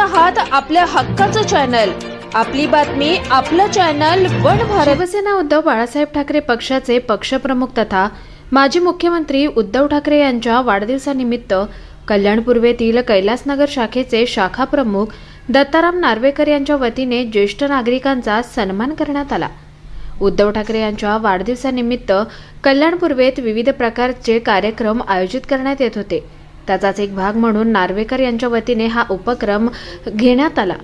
आहात आपल्या हक्काचं चॅनल. आपली बातमी आपलं चॅनल वन भारत. शिवसेना उद्धव बाळासाहेब ठाकरे पक्षाचे पक्षप्रमुख तथा माजी मुख्यमंत्री उद्धव ठाकरे यांच्या वाढदिवसानिमित्त कल्याण पूर्वेतील कैलासनगर शाखेचे शाखा प्रमुख दत्ताराम नार्वेकर यांच्या वतीने ज्येष्ठ नागरिकांचा सन्मान करण्यात आला. उद्धव ठाकरे यांच्या वाढदिवसानिमित्त कल्याण पूर्वेत विविध प्रकारचे कार्यक्रम आयोजित करण्यात येत होते. त्याचाच एक भाग म्हणून नार्वेकर यांच्या वतीने हा उपक्रम घेण्यात आला.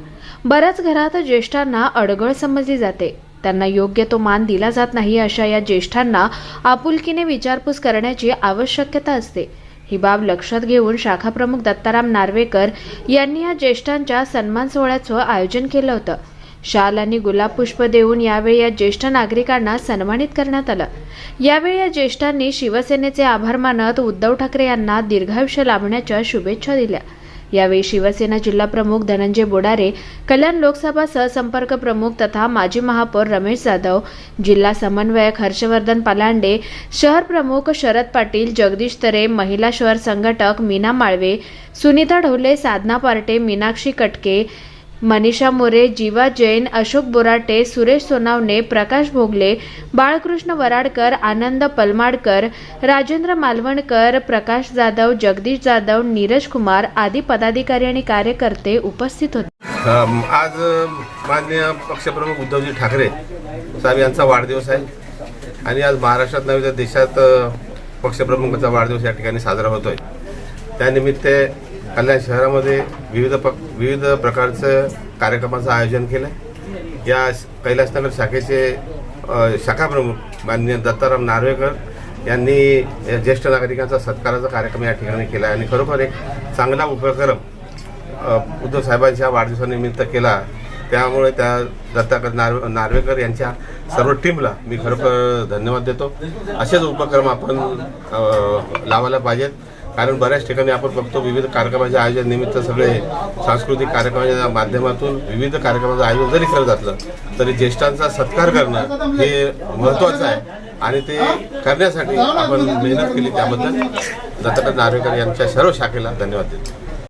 बऱ्याच घरात ज्येष्ठांना अडगळ समजली जाते. त्यांना योग्य तो मान दिला जात नाही अशा या ज्येष्ठांना आपुलकीने विचारपूस करण्याची आवश्यकता असते. ही बाब लक्षात घेऊन शाखाप्रमुख दत्ताराम नार्वेकर यांनी या ज्येष्ठांच्या सन्मान सोहळ्याचं आयोजन केलं होतं. शाल आणि गुलाब पुष्प देऊन यावेळी या ज्येष्ठ नागरिकांना सन्मानित करण्यात आलं. यावेळी या ज्येष्ठांनी शिवसेनेचे आभार मानत उद्धव ठाकरे यांना दीर्घायुष्य लाभण्याच्या शुभेच्छा दिल्या. यावेळी शिवसेना जिल्हा प्रमुख धनंजय बोडारे कल्याण लोकसभा सहसंपर्क प्रमुख तथा माजी महापौर रमेश जाधव जिल्हा समन्वयक हर्षवर्धन पालांडे शहर प्रमुख शरद पाटील जगदीश तरे महिला शहर संघटक मीना माळवे सुनीता ढोले साधना पार्टे मीनाक्षी कटके मनीषा मोरे जीवा जैन अशोक बोराटे सुरेश सोनावणे प्रकाश भोगले बाळकृष्ण वराडकर आनंद पलमाडकर राजेंद्र मालवणकर प्रकाश जाधव जगदीश जाधव नीरज कुमार आदी पदाधिकारी आणि कार्यकर्ते उपस्थित होते. आज माननीय पक्षप्रमुख उद्धवजी ठाकरे साहेब यांचा वाढदिवस आहे. आणि आज महाराष्ट्रात नव्हे तर देशात पक्षप्रमुखांचा वाढदिवस या ठिकाणी साजरा होतोय. त्यानिमित्त कल्याण शहरामध्ये विविध प विविध प्रकारचं कार्यक्रमाचं आयोजन केलं या कैलासनगर शाखेचे शाखाप्रमुख मान्य दत्ताराम नार्वेकर यांनी या ज्येष्ठ नागरिकांचा सत्काराचा कार्यक्रम या ठिकाणी केला आणि खरोखर एक चांगला उपक्रम उद्धव साहेबांच्या वाढदिवसानिमित्त केला. त्यामुळे त्या दत्ताकर नार्वे नार्वेकर यांच्या सर्व टीमला मी खरोखर धन्यवाद देतो. असेच उपक्रम आपण लावायला पाहिजेत. कारण बऱ्याच ठिकाणी आपण बघतो विविध कार्यक्रमाच्या आयोजन निमित्त सगळे सांस्कृतिक कार्यक्रमाच्या माध्यमातून विविध कार्यक्रमाचं आयोजन जरी करत असलं तरी ज्येष्ठांचा सत्कार करणं हे महत्त्वाचं आहे. आणि ते करण्यासाठी आपण मेहनत केली त्याबद्दल. दत्तात्रय नार्वेकर यांच्या सर्व शाखेला धन्यवाद देतो.